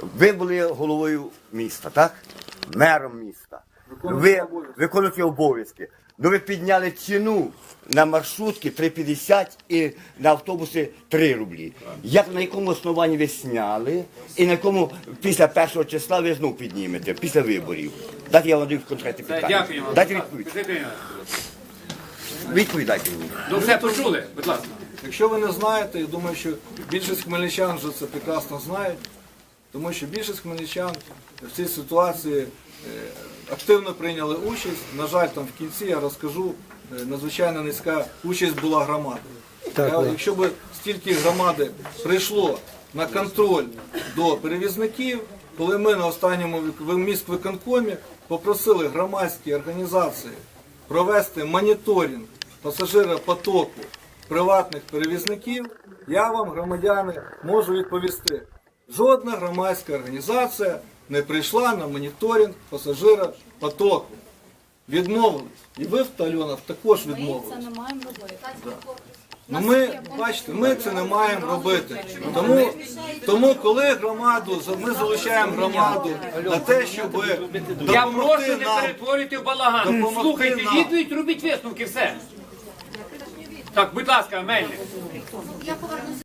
Ви були головою міста, так? Мером міста. Ви виконуєте обов'язки. Ну ви підняли ціну на маршрутки 3,50 і на автобуси 3 рублі. Як на якому основанні ви сняли і на якому після першого числа ви знов піднімете, після виборів? Дайте я вам даю конкретне питання. Дайте відповідь. Скажіть, Ірина, Відповідь дайте мені. Ну все почули, будь ласка. Якщо ви не знаєте, я думаю, що більшість хмельничан вже це прекрасно знають, тому що більшість хмельничан в цій ситуації е, активно прийняли участь. На жаль, там в кінці я розкажу, е, надзвичайно низька участь була громади. Я- Якщо б стільки громади прийшло на контроль до перевізників, коли ми на останньому вик- міськвиконкомі попросили громадські організації провести моніторинг пасажиропотоку приватних перевізників, я вам, громадяни, можу відповісти. Жодна громадська організація не прийшла на моніторинг пасажиропотоку. Відмовились. І ви в Тальонах також Ми це не маємо робити. Ну ми бачите, ми це не маємо робити. Тому, тому коли громаду ми залучаємо громаду на те, щоб Я допомогти прошу не нам. перетворюйте в балаган. Допомогти Слухайте нам. відповідь, робіть висновки, все. Так, будь ласка, Мельник. Я повернуся.